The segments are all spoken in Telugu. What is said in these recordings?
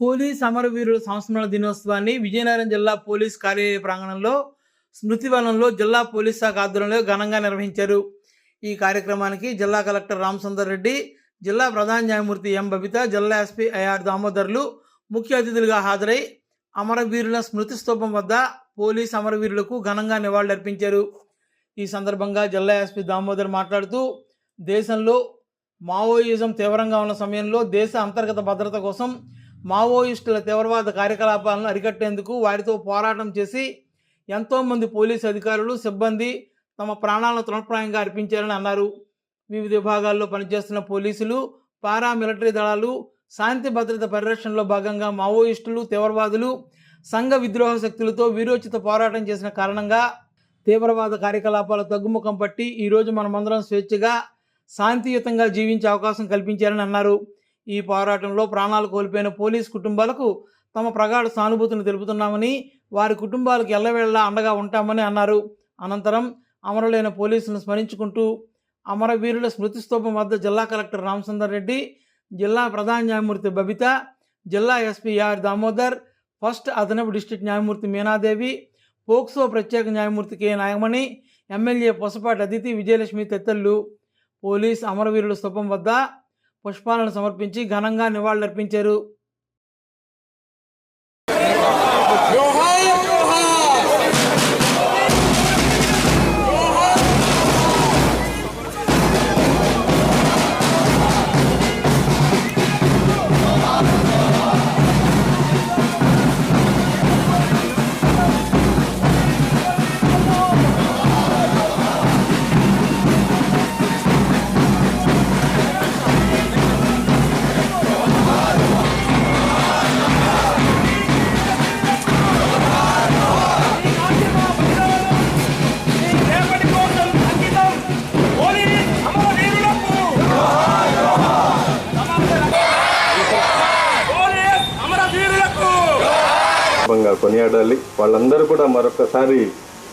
పోలీస్ అమరవీరుల సంస్మరణ దినోత్సవాన్ని విజయనగరం జిల్లా పోలీస్ కార్యాలయ ప్రాంగణంలో స్మృతివనంలో జిల్లా పోలీస్ శాఖ ఆధ్వర్యంలో ఘనంగా నిర్వహించారు. ఈ కార్యక్రమానికి జిల్లా కలెక్టర్ రామచందర్ రెడ్డి జిల్లా ప్రధాన న్యాయమూర్తి ఎం. బబిత జిల్లా ఎస్పీ ఐఆర్ దామోదర్లు ముఖ్య అతిథులుగా హాజరై అమరవీరుల స్మృతి స్తూపం వద్ద పోలీస్ అమరవీరులకు ఘనంగా నివాళులర్పించారు. ఈ సందర్భంగా జిల్లా ఎస్పీ దామోదర్ మాట్లాడుతూ దేశంలో మావోయిజం తీవ్రంగా ఉన్న సమయంలో దేశ అంతర్గత భద్రత కోసం మావోయిస్టుల తీవ్రవాద కార్యకలాపాలను అరికట్టేందుకు వారితో పోరాటం చేసి ఎంతోమంది పోలీసు అధికారులు సిబ్బంది తమ ప్రాణాలను తృణప్రాయంగా అర్పించారని అన్నారు. వివిధ విభాగాల్లో పనిచేస్తున్న పోలీసులు పారామిలిటరీ దళాలు శాంతి భద్రత పరిరక్షణలో భాగంగా మావోయిస్టులు తీవ్రవాదులు సంఘ విద్రోహ శక్తులతో వీరోచిత పోరాటం చేసిన కారణంగా తీవ్రవాద కార్యకలాపాలు తగ్గుముఖం పట్టి ఈరోజు మనమందరం స్వేచ్ఛగా శాంతియుతంగా జీవించే అవకాశం కల్పించారని అన్నారు. ఈ పోరాటంలో ప్రాణాలు కోల్పోయిన పోలీస్ కుటుంబాలకు తమ ప్రగాఢ సానుభూతిని తెలుపుతున్నామని వారి కుటుంబాలకు ఎల్లవేళలా అండగా ఉంటామని అన్నారు. అనంతరం అమరులైన పోలీసులను స్మరించుకుంటూ అమరవీరుల స్మృతి స్తూపం వద్ద జిల్లా కలెక్టర్ రామచందర్ రెడ్డి జిల్లా ప్రధాన న్యాయమూర్తి బబిత జిల్లా ఎస్పీ ఆర్ దామోదర్ ఫస్ట్ అదనపు డిస్టిక్ న్యాయమూర్తి మీనాదేవి పోక్సో ప్రత్యేక న్యాయమూర్తి కె నాగమణి ఎమ్మెల్యే పొసపాటి అదితి విజయలక్ష్మి తదితరులు పోలీస్ అమరవీరుల స్తూపం వద్ద పుష్పాలను సమర్పించి ఘనంగా నివాళులర్పించారు. సందర్భంగా కొనియాడాలి. వాళ్ళందరూ కూడా మరొకసారి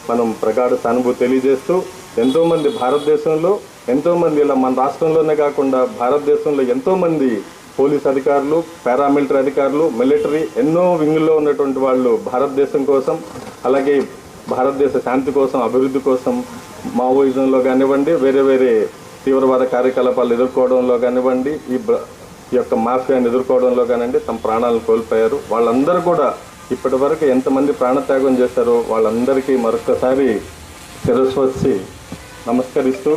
మనం ప్రగాఢ సానుభూతి తెలియజేస్తూ ఎంతోమంది భారతదేశంలో ఎంతోమంది ఇలా మన రాష్ట్రంలోనే కాకుండా భారతదేశంలో ఎంతోమంది పోలీస్ అధికారులు పారామిలిటరీ అధికారులు మిలిటరీ ఎన్నో వింగుల్లో ఉన్నటువంటి వాళ్ళు భారతదేశం కోసం అలాగే భారతదేశ శాంతి కోసం అభివృద్ధి కోసం మావోయిజంలో కానివ్వండి వేరే వేరే తీవ్రవాద కార్యకలాపాలు ఎదుర్కోవడంలో కానివ్వండి ఈ ఈ యొక్క మాఫియాను ఎదుర్కోవడంలో కానివ్వండి తమ ప్రాణాలను కోల్పోయారు. వాళ్ళందరూ కూడా ఇప్పటి వరకు ఎంతమంది ప్రాణత్యాగం చేశారో వాళ్ళందరికీ మరొకసారి శిరస్సు నమస్కరిస్తూ